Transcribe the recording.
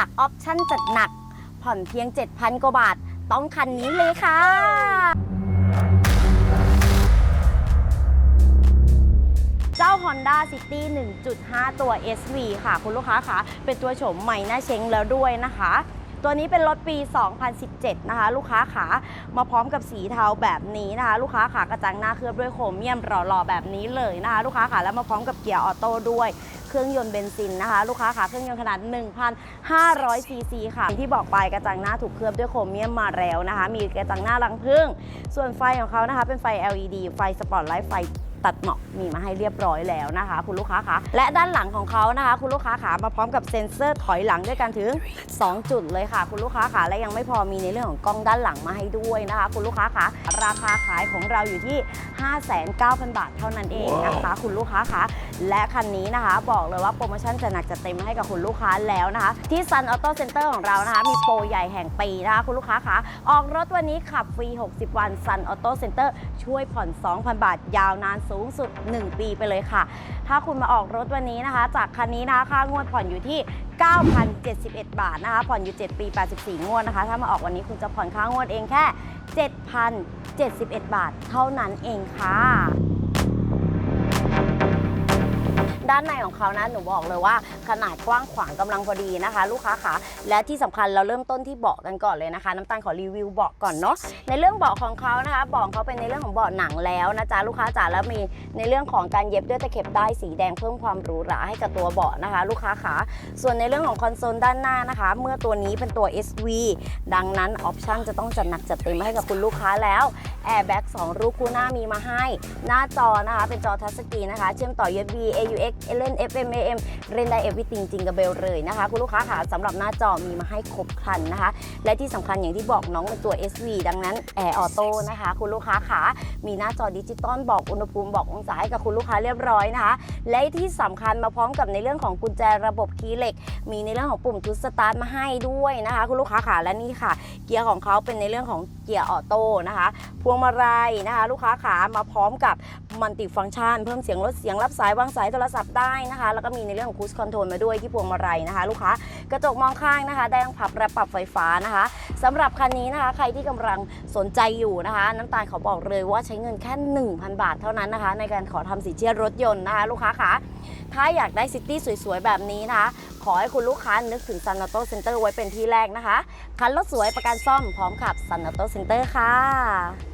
ากออปชั่นจัดหนัก ผ่อนเพียง 7,000 กว่าบาท ต้องคันนี้เลยค่ะ เจ้า Honda City 1.5 ตัว SV ค่ะ คุณลูกค้าคะเป็นตัวโฉมใหม่หน้าเช้งแล้วด้วยนะคะตัวนี้เป็นรถปี 2017 นะคะ ลูกค้าขา มาพร้อมกับสีเทาแบบนี้นะคะ ลูกค้าขากระจังหน้าเคลือบด้วยโครเมียมหล่อๆแบบนี้เลยนะคะ ลูกค้าขาแล้วมาพร้อมกับเกียร์ออโต้ด้วย เครื่องยนต์เบนซินนะคะ ลูกค้าขาเครื่องยนต์ขนาด 1,500 ซีซีค่ะอย่งที่บอกไปกระจังหน้าถูกเคลือบด้วยโครเมียมมาแล้วนะคะ มีกระจังหน้ารังผึ้งส่วนไฟของเขานะคะ เป็นไฟ LED ไฟสปอตไลท์ไฟตัดหมอก มีมาให้เรียบร้อยแล้วนะคะ คุณลูกค้าคะและด้านหลังของเขานะคะ คุณลูกค้าขามาพร้อมกับเซ็นเซอร์ถอยหลังด้วยกันถึง 2 จุดเลยค่ะ คุณลูกค้าขาและยังไม่พอมีในเรื่องของกล้องด้านหลังมาให้ด้วยนะคะ คุณลูกค้าขาราคาขายของเราอยู่ที่ 59,000 บาทเท่านั้นเองนะคะ คุณลูกค้าคะและคันนี้นะคะ บอกเลยว่าโปรโมชั่นจะหนักจะเต็มให้กับคุณลูกค้าแล้วนะคะ ที่ Sun Auto Center ของเรานะคะ มีโปรใหญ่แห่งปีนะคะ คุณลูกค้าคะออกรถวันนี้ขับฟรี 60 วัน Sun Auto Center ช่วยผ่อน 2,000 บาทยาวนานสูงสุด1 ปีไปเลยค่ะ ถ้าคุณมาออกรถวันนี้นะคะ จากคันนี้นะคะค่างวดผ่อนอยู่ที่ 9,071 บาทนะคะ ผ่อนอยู่ 7 ปี 84 งวดนะคะ ถ้ามาออกวันนี้คุณจะผ่อนค่างวดเองแค่ 7,071 บาท เท่านั้นเองค่ะ ด้านในของเขานะหนูบอกเลยว่าขนาดกว้างขวางกำลังพอดีนะคะ ลูกค้าขาและที่สำคัญเราเริ่มต้นที่เบาะกันก่อนเลยนะคะ น้ำตาลขอรีวิวเบาะก่อนเนาะในเรื่องเบาะของเขานะคะเบาะของเขาเป็นในเรื่องของเบาะหนังแล้วนะจ๊ะลูกค้าจ๋าแล้วมีในเรื่องของการเย็บด้วยตะเข็บได้สีแดงเพิ่มความหรูหราให้กับตัวเบาะนะคะ ลูกค้าขาส่วนในเรื่องของคอนโซลด้านหน้านะคะ เมื่อตัวนี้เป็นตัว SV ดังนั้นออปชั่นจะต้องจัดหนักจัดเต็มให้กับคุณลูกค้าแล้วแอร์แบ็ก2รูคู่หน้ามีมาให้ หน้าจอนะคะเป็นจอทัชสกรีนนะคะ เชื่อมต่อ USB AUX เล่น FM AM เล่นได้ everything จริงกับเบลเลยนะคะ คุณลูกค้าค่ะสำหรับหน้าจอมีมาให้ครบครันนะคะ และที่สำคัญอย่างที่บอกน้องเป็นตัว SV ดังนั้นแอร์ออโต้นะคะ คุณลูกค้าค่ะมีหน้าจอดิจิตอลบอกอุณหภูมิบอกองศาให้กับคุณลูกค้าเรียบร้อยนะคะ และที่สำคัญมาพร้อมกับในเรื่องของกุญแจระบบคีย์เหล็ก มีในเรื่องของปุ่มทุสตาร์ทมาให้ด้วยนะคะ คุณลูกค้าค่ะและนี่ค่ะ เกียร์ของเขาเป็นในเรื่องของ เกียร์ออโต้นะคะ พวงมาลัยนะคะ ลูกค้าขามาพร้อมกับมัลติฟังก์ชัน เพิ่มเสียงลดเสียงรับสายวางสายโทรศัพท์ได้นะคะ แล้วก็มีในเรื่องของคูสคอนโทรลมาด้วยที่พวงมาลัยนะคะ ลูกค้ากระจกมองข้างนะคะ ได้ทั้งพับและปรับไฟฟ้านะคะสำหรับคันนี้นะคะ ใครที่กำลังสนใจอยู่นะคะ น้ำตาลเขอบอกเลยว่าใช้เงินแค่ 1,000 บาทเท่านั้นนะคะ ในการขอทำสินเชื่อรถยนต์นะคะ ลูกค้าขาถ้าอยากได้ซิตี้สวยๆ แบบนี้นะคะ ขอให้คุณลูกค้านึกถึง Sun Auto Center ไว้เป็นที่แรกนะคะ คันรถสวยประกันซ่อมพร้อมขับ Sun Auto Center ค่ะ